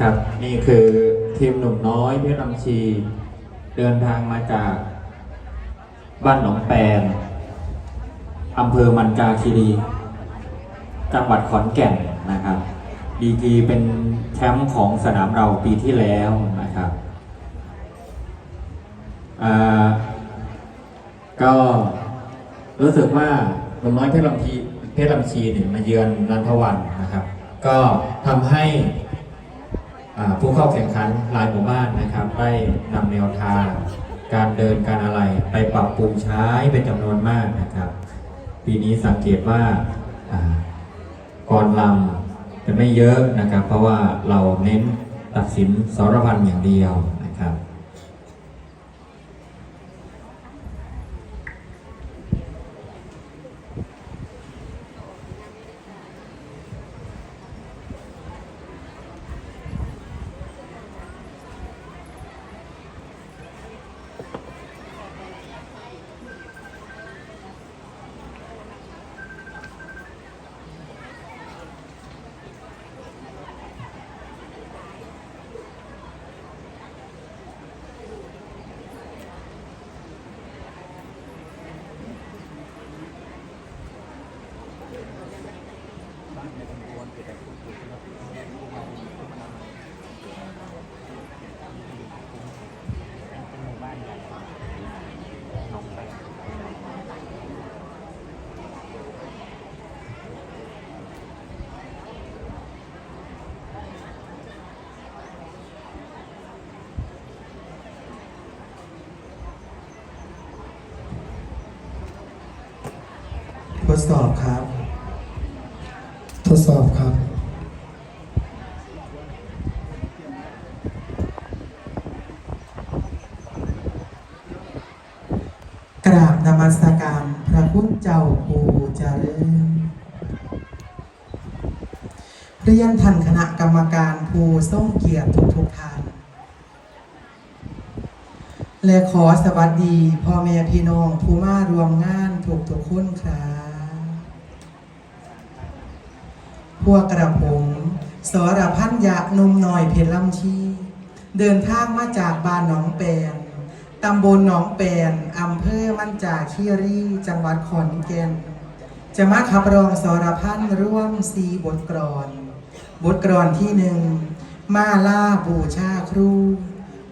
ครับนี่คือทีมหนุ่มน้อยเพชรลำชี เดินทางมาจากบ้านหนองแปงอำเภอมันจาคีรี จังหวัดขอนแก่นนะครับ ดีกีเป็นแชมป์ของสนามเราปีที่แล้วนะครับอ่าก็รู้สึกว่าหนุ่มน้อยเพชรลำชีเพชรลำชีเนี่ยมาเยือนนันทวันนะครับ ก็ทำให้ผู้เข้าแข่งขันหลายหมู่บ้านนะครับ ได้นำแนวทางการเดินการอะไรไปปรับปรุงใช้เป็นจำนวนมากนะครับ ปีนี้สังเกตว่าอ่ากรลำ จะไม่เยอะนะครับ เพราะว่าเราเน้นตัดสินสารพันอย่างเดียวนะครับ ท ดสอบครับ ทดสอบครับ กราบนมัสการพระพุทธเจ้าภูเจริญเรียนท่านคณะกรรมการภูทรงเกียรติทุกทุกท่าน และขอสวัสดีพ่อแม่พี่น้องผู้มารวมงานถูกทุกคนครับพ วกกระผม สรพันยะนุ่มน้อยเพชรลำชีเดินทางมาจากบ้านหนองแปนตำบลหนองแปนอำเภอมั่นจาคีรีจังหวัดขอนแก่น จะมาขับร้องสรพันร่วมสีบทกรอน บทกรอนที่หนึ่งมาล่าบูชาครู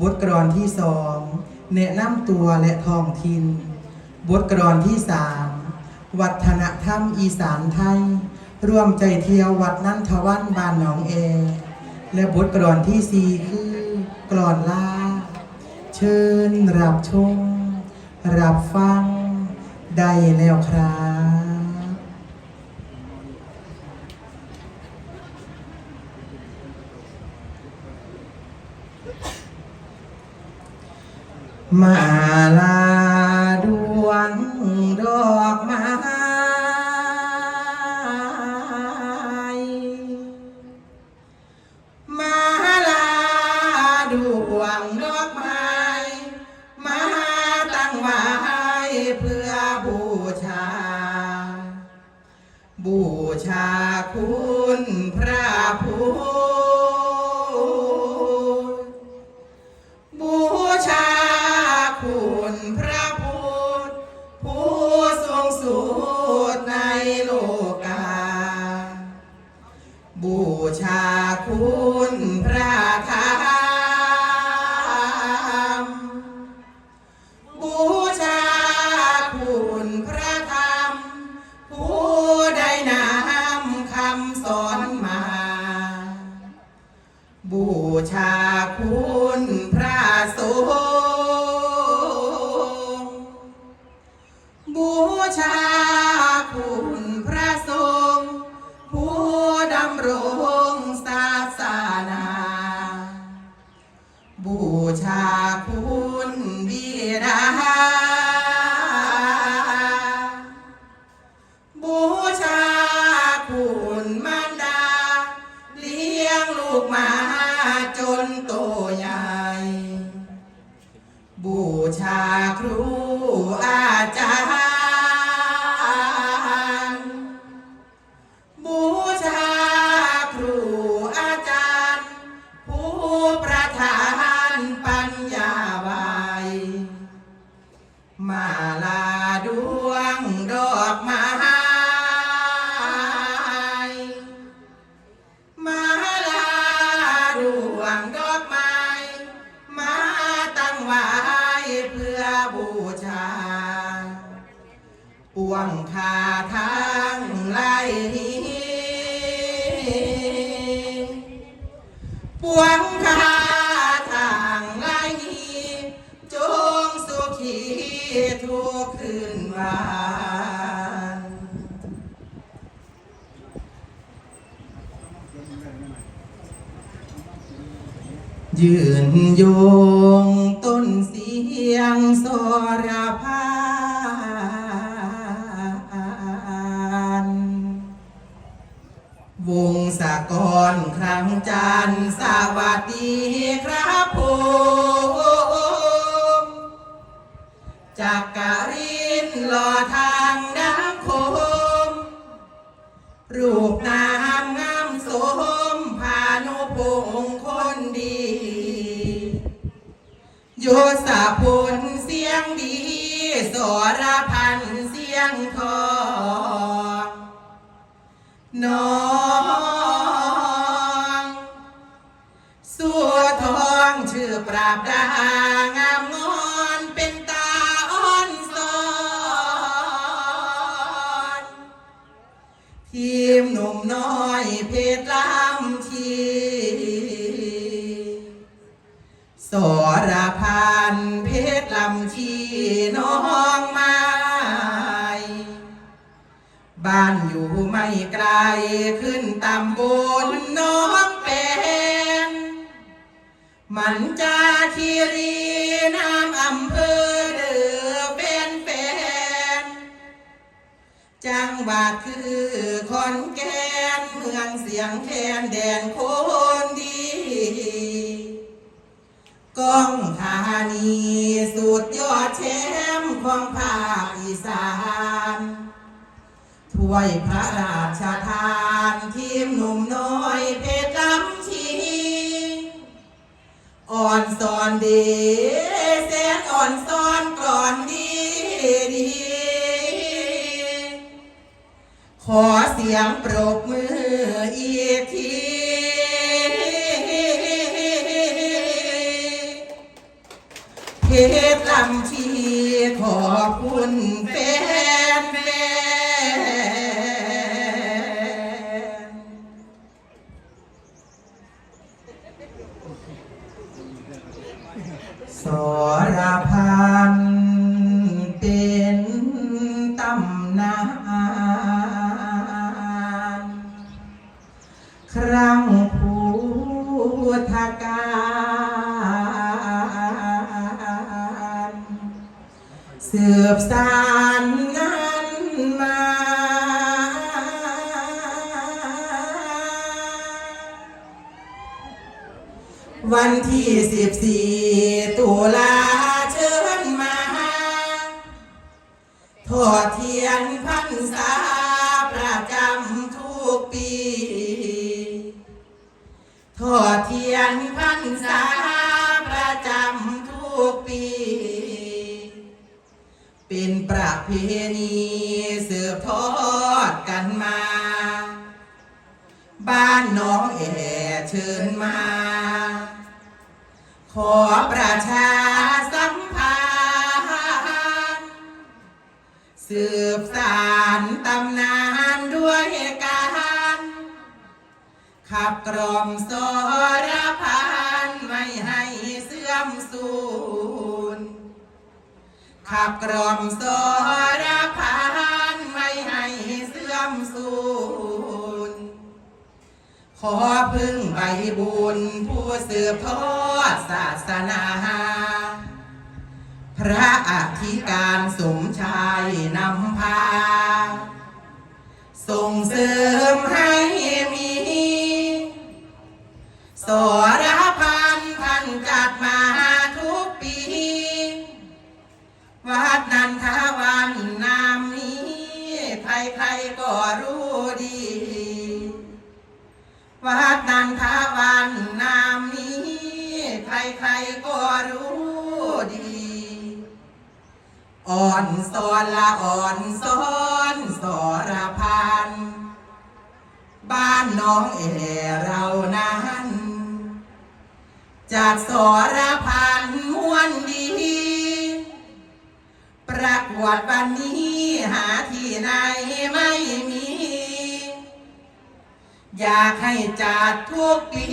บทกรอนที่สองแนะนำตัวและทองถิ่นบทกรอนที่สามวัฒนธรรมอีสานไทย ร่วมใจเที่ยววัดนั่นทวันบ้านหนองเอ และบทกรอนที่สี่คือกรอนลาเชิญรับชม รับฟัง ได้แล้วครับมาลา ด ปวงคาทางไลจงสุขีทุกคืนวันยืนโยง งจันทร์สวัสดีครับผมจากการินรอทางดังคม รูปนามงามสมพานุพงคนดีโยสาพลเสียงดีสรพันเสียงทองน้อง สัวทองชื่อปราบดางามงอนเป็นตาอ่อนสอนทีมหนุ่มน้อยเพชรลำชีสรพันเพชรลำชีน้องไม้บ้านอยู่ไม่ไกลขึ้นตำบลน้อง มันจาคีรีน้ำอำเภอเดือเป็นเป็นจังหวัดคือขอนแกนเมืองเสียงแคนแดนโคนดีก้องธานีสุดยอดแชมป์ของภาคอีสานถ้วยพระราชทานทีมหนุ่ม อ่อนสอนดีแสนอ่อนสอนกลอนดีดี ขอเสียงปรบมืออีกทีเพชรลำชีขอบคุณแฟ ทอดเทียนพรรษาประจำทุกปีทอดเทียนพรรษาประจำทุกปี เป็นประเพณีสืบทอดกันมา บ้านน้องแอเชิญมา ขอประชา สืบสานตำนานด้วยการขับกล่อมสรพันไม่ให้เสื่อมสูญขับกล่อมสรพันไม่ให้เสื่อมสูญขอพึ่งใบบุญผู้สืบทอดศาสนา พระอธิการสมชายนำพาส่งเสริม สนละอ่อนสนสรพัน บ้านน้องเอเรานั้น จากสรพันม้วนดี ประกวดวันนี้หาที่ไหนไม่มี อยากให้จัดทุกปี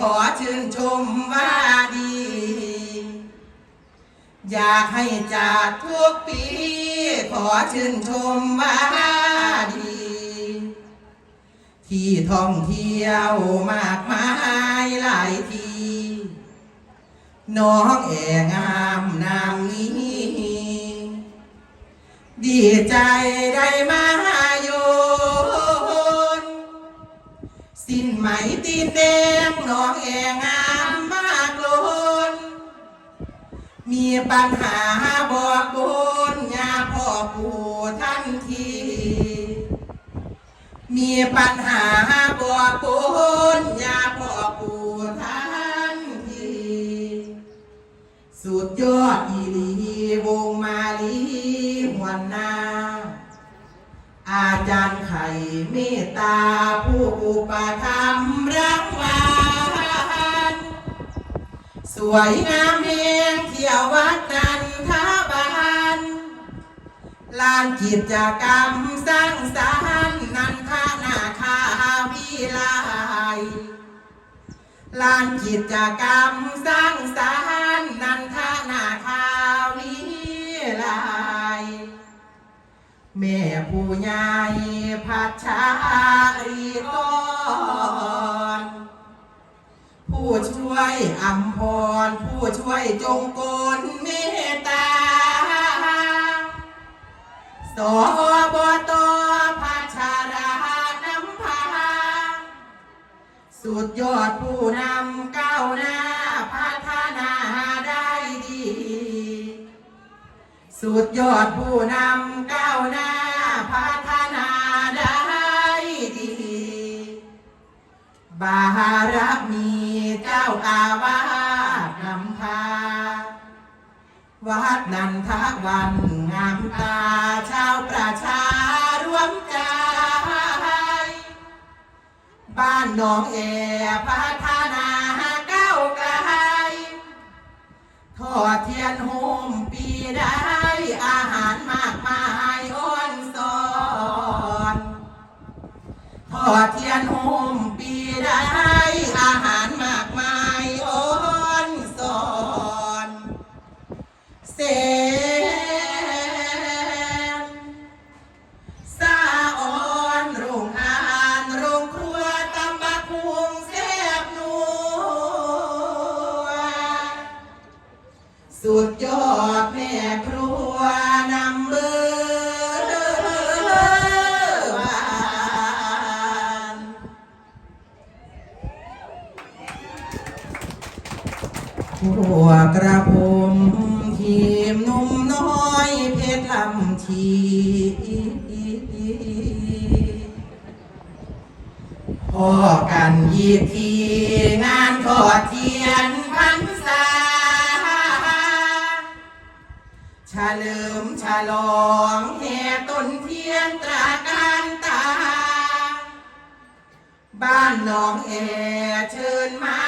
ขอชื่นชมว่าดี อยากให้จัดทุกปี ขอชื่นชมว่าดี ที่ท่องเที่ยวมากมายหลายที น้องแองามนามนี้ ดีใจได้มาโยน สิ้นไหมตีนแดงน้องแองามมากล มีปัญหาบอกบนยาพ่อปู่ทันที มีปัญหาบอกบนยาพ่อปู่ทันที สุดยอดอีหลีวงมาลีหวนนาอาจารย์ไข่เมตตาผู้อุปถัมภ์รักวา สวยงามเพียงเที่ยววัดนันทบานลานกิจกรรมสร้างสรรค์นันทนาคาวิไลลานกิจกรรมสร้างสรรค์นันทนาคาวิไลแม่ผู้ใหญ่พัชารีกร ผู้ช่วยอัมพร ผู้ช่วยจงกลเมตตาสบตพัชราน้ำพา สุดยอดผู้นำก้าวหน้าพัฒนาได้ดี สุดยอดผู้นำก้าวหน้าพัฒนาได้ดีบาาอาวาสนำพาวัดนันทวันงามตาชาวประชารวมใจ บ้านหนองแอพัฒนา สุดยอดแม่ครัวนำเบอร์หวานพวกระผม ฉลิมฉลองแห่ต้นเทียนตราการตา บ้านหนองแอเชิญมา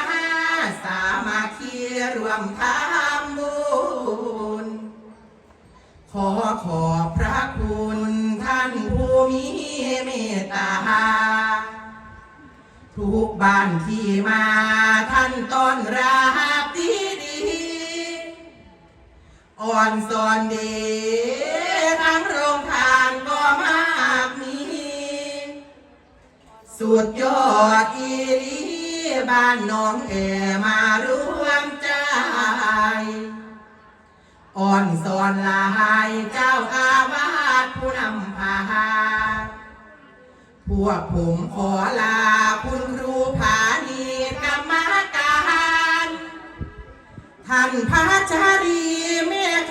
สามาคีรวมทำบุญขอขอบพระคุณท่านผู้มีเมตตา ทุกบ้านที่มาท่านต้อนรับ อ่อนสอนดีทั้งโรงทานก็มากมีสุดยอดอีหลีบ้านน้องแอมารวมใจอ่อนสอนลายเจ้าอาวาสผู้นำพาพวกผมขอลาคุณครูผานี ท่านพระจาดีแม่ค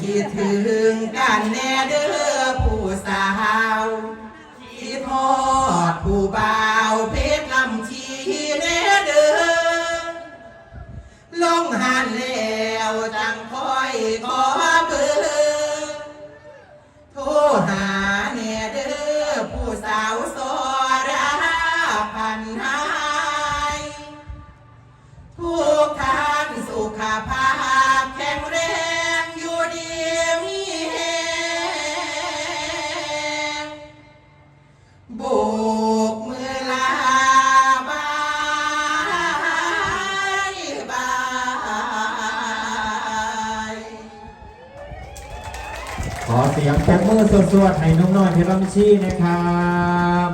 คิดถึงกันแน่เด้อผู้สาว คิดทอดผู้บ่าวเพชรลำชีแน่เด้อลงหันแล้วจังคอยขอเบอร์โทรหาแน่เด้อผู้สาวโสราพันหา สียงปรบมือสวดๆให้น้องน้อยเพชรลำชีนะครับ